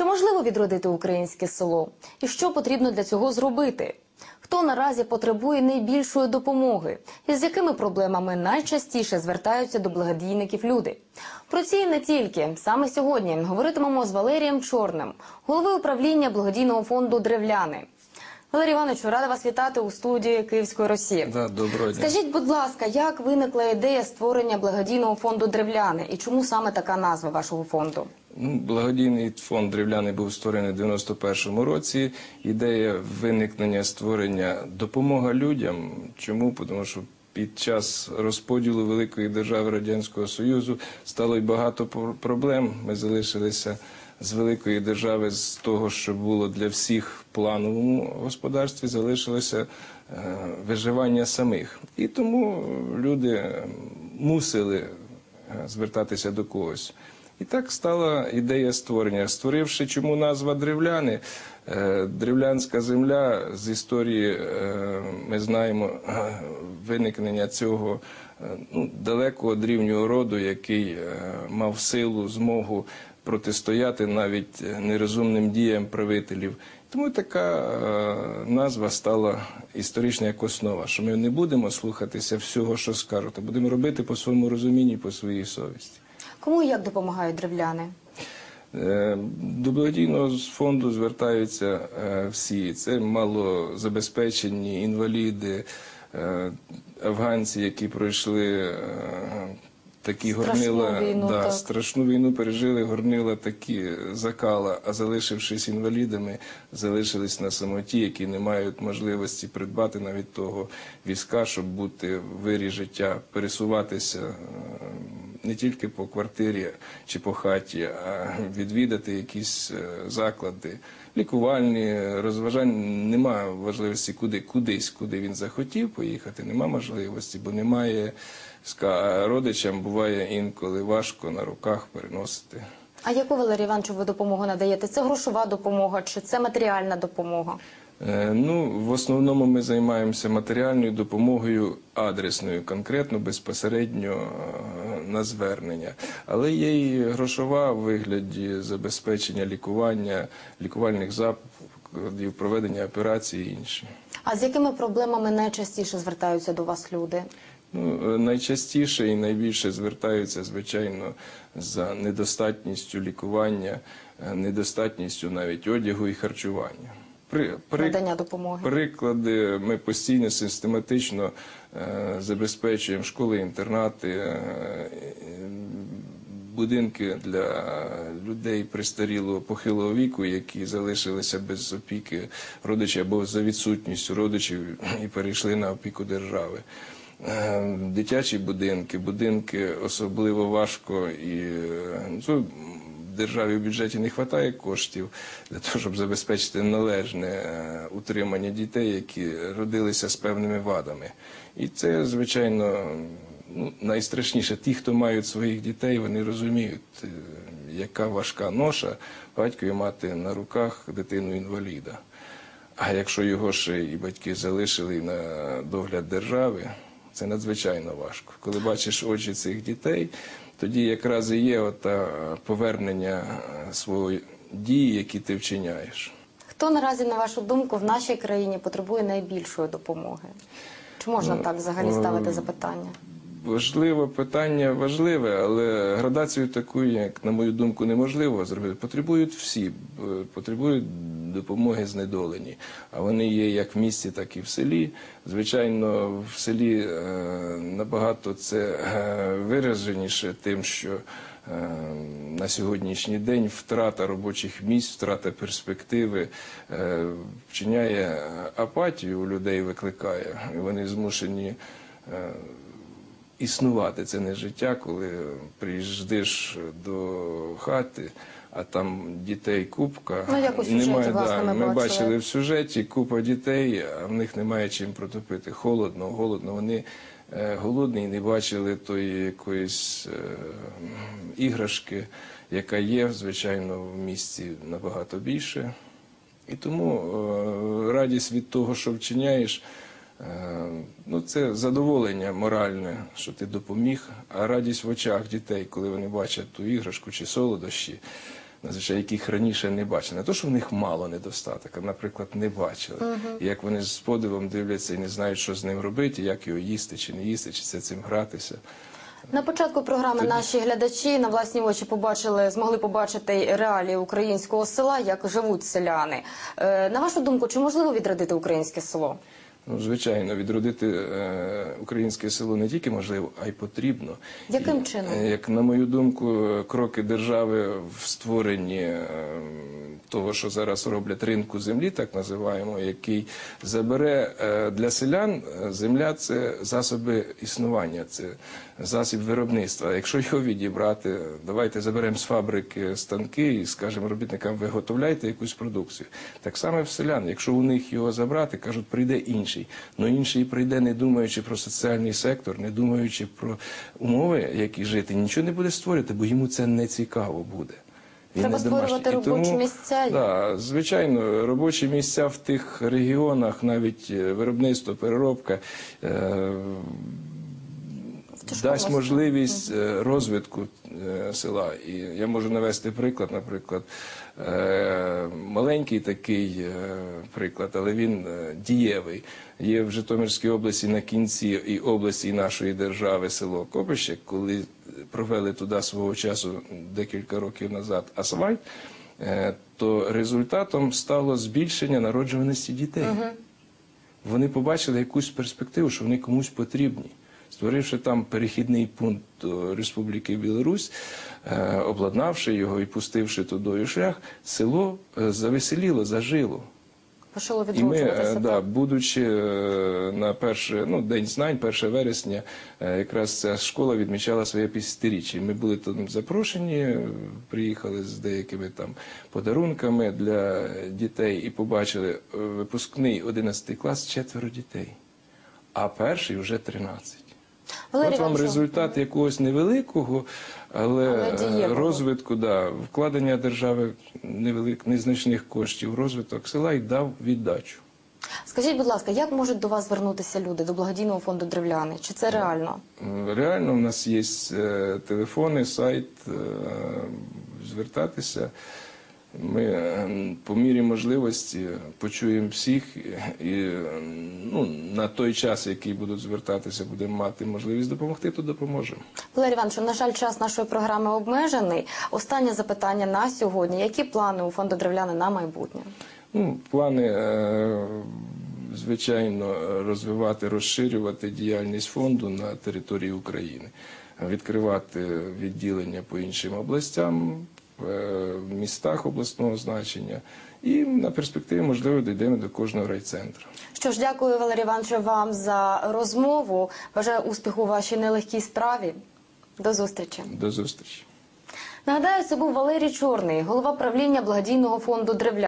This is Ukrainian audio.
Чи можливо відродити українське село? І що потрібно для цього зробити? Хто наразі потребує найбільшої допомоги? І з якими проблемами найчастіше звертаються до благодійників люди? Про ці і не тільки саме сьогодні говоритимемо з Валерієм Чорним, головою управління благодійного фонду Древляни. Валерій Івановичу, рада вас вітати у студії Київської Росії. Да, доброго дня. Скажіть, будь ласка, як виникла ідея створення благодійного фонду Древляни і чому саме така назва вашого фонду? Ну, благодійний фонд Древляний був створений у 91-му році. Ідея виникнення створення допомога людям. Чому? Тому що під час розподілу великої держави Радянського Союзу стало й багато проблем. Ми залишилися з великої держави з того, що було для всіх в плановому господарстві, залишилося е, виживання самих. І тому люди мусили е, звертатися до когось. І так стала ідея створення. Створивши чому назва древляни, Е, древлянська земля з історії е, ми знаємо е, виникнення цього ну, далекого дрівнього роду, який мав силу, змогу протистояти навіть нерозумним діям правителів. Тому така назва стала історична як основа, що ми не будемо слухатися всього, що скажуть, а будемо робити по своєму розумінні, по своїй совісті. Кому і як допомагають древляни? Е, До благодійного фонду звертаються е, всі. Це малозабезпечені інваліди, е, афганці, які пройшли такі Страшну горнила, війну, да, так. страшну війну пережили, горнила такі закала, а залишившись інвалідами, залишились на самоті, які не мають можливості придбати навіть того візка, щоб бути в вирі життя, пересуватися. Е, не тільки по квартирі чи по хаті, а відвідати якісь е, заклади, лікувальні, розважальні. Немає важливості куди, кудись, куди він захотів поїхати. Нема можливості, бо немає ска- родичам буває інколи важко на руках переносити. А яку Валерій Івановичу ви допомогу надаєте? Це грошова допомога чи це матеріальна допомога? Е, Ну, в основному ми займаємося матеріальною допомогою адресною, конкретно безпосередньо е, на звернення. Але є і грошова в вигляді забезпечення лікування, лікувальних закладів, проведення операцій і інші. А з якими проблемами найчастіше звертаються до вас люди? Ну, е, найчастіше і найбільше звертаються, звичайно, за недостатністю лікування, е, недостатністю навіть одягу і харчування. При, при, Надання допомоги? Приклади ми постійно систематично е, забезпечуємо школи, інтернати, е, будинки для людей престарілого похилого віку, які залишилися без опіки родичів або за відсутністю родичів і перейшли на опіку держави. Е, Дитячі будинки, будинки особливо важко і е, ну, державі в бюджеті не вистачає коштів для того, щоб забезпечити належне е, утримання дітей, які родилися з певними вадами. І це, звичайно, ну, найстрашніше. Ті, хто мають своїх дітей, вони розуміють, е, яка важка ноша батькові мати на руках дитину інваліда. А якщо його ще і батьки залишили на догляд держави, це надзвичайно важко. Коли бачиш очі цих дітей, тоді якраз і є ота повернення е, своєї дії, які ти вчиняєш. Хто наразі, на вашу думку, в нашій країні потребує найбільшої допомоги? Чи можна Ну, так взагалі е, ставити запитання? Важливе питання важливе, але градацію таку, як на мою думку, неможливо зробити. Потребують всі, потребують допомоги знедолені. А вони є як в місті, так і в селі. Звичайно, в селі е, набагато це е, вираженіше тим, що е, на сьогоднішній день втрата робочих місць, втрата перспективи вчиняє апатію у людей, викликає. І вони змушені. Існувати. Це не життя, коли приїжджаєш до хати, а там дітей купка. Ну, як у сюжеті, власне, ми ми бачили. бачили в сюжеті купа дітей, а в них немає чим протопити. Холодно, голодно. Вони е, голодні і не бачили тої якоїсь е, іграшки, яка є, звичайно, в місті набагато більше. І тому е, радість від того, що вчиняєш, ну це задоволення моральне, що ти допоміг, а радість в очах дітей, коли вони бачать ту іграшку чи солодощі, надзвичай, яких раніше не бачили. Не то, що в них мало недостаток, а, наприклад, не бачили. І як вони з подивом дивляться і не знають, що з ним робити, як його їсти чи не їсти, чи це цим гратися. На початку програми наші глядачі на власні очі побачили, змогли побачити реалії українського села, як живуть селяни. Е, На вашу думку, чи можливо відродити українське село? Ну, звичайно, відродити е, українське село не тільки можливо, а й потрібно. Яким І, чином? е, Як на мою думку, кроки держави в створенні е, того, що зараз роблять ринку землі, так називаємо, який забере е, для селян е, земля це засоби існування, це засіб виробництва. Якщо його відібрати, давайте заберемо з фабрики станки і скажемо робітникам, виготовляйте якусь продукцію. Так само в селян, якщо у них його забрати, кажуть, прийде інший. Ну інший прийде, не думаючи про соціальний сектор, не думаючи про умови, які жити, нічого не буде створювати, бо йому це не цікаво буде. Він Треба створювати робочі робочі місця. Да, звичайно, робочі місця в тих регіонах, навіть е, виробництво, переробка. Е- дасть можливість е, розвитку е, села. І я можу навести приклад, наприклад, е, маленький такий приклад, але він дієвий. Є в Житомирській області на кінці і області і нашої держави село Копище, коли провели туди свого часу декілька років назад асфальт, то результатом стало збільшення народжуваності дітей. Вони побачили якусь перспективу, що вони комусь потрібні. Створивши там перехідний пункт до Республіки Білорусь, е, обладнавши його і пустивши тудою шлях, село е, завеселіло, зажило. Почало І ми, е, да, будучи е, на перше, ну, День знань, 1 вересня, е, якраз ця школа відмічала своє півсторіччя. І Ми були там запрошені, е, приїхали з деякими там подарунками для дітей і побачили е, випускний 11 клас четверо дітей, а перший вже 13. Валерій От вам Іванович, результат якогось невеликого, але, Але е, розвитку, да, вкладення держави невелик, незначних коштів, розвиток села і дав віддачу. Скажіть, будь ласка, як можуть до вас звернутися люди до благодійного фонду Древляни? Чи це реально? Реально, в нас є е, телефони, сайт, е, звертатися. Ми е, по мірі можливості почуємо всіх і ну, на той час, який будуть звертатися, будемо мати можливість допомогти, то допоможемо. Валерій Іванович, на жаль, час нашої програми обмежений. Останнє запитання на сьогодні. Які плани у фонду Древляни на майбутнє? Ну, плани, е, звичайно, розвивати, розширювати діяльність фонду на території України, відкривати відділення по іншим областям, в містах обласного значення. І на перспективі, можливо, дійдемо до кожного райцентру. Що ж, дякую, Валерій Івановичу, вам за розмову. Бажаю успіху у вашій нелегкій справі. До зустрічі. До зустрічі. Нагадаю, це був Валерій Чорний, голова правління благодійного фонду Древляни.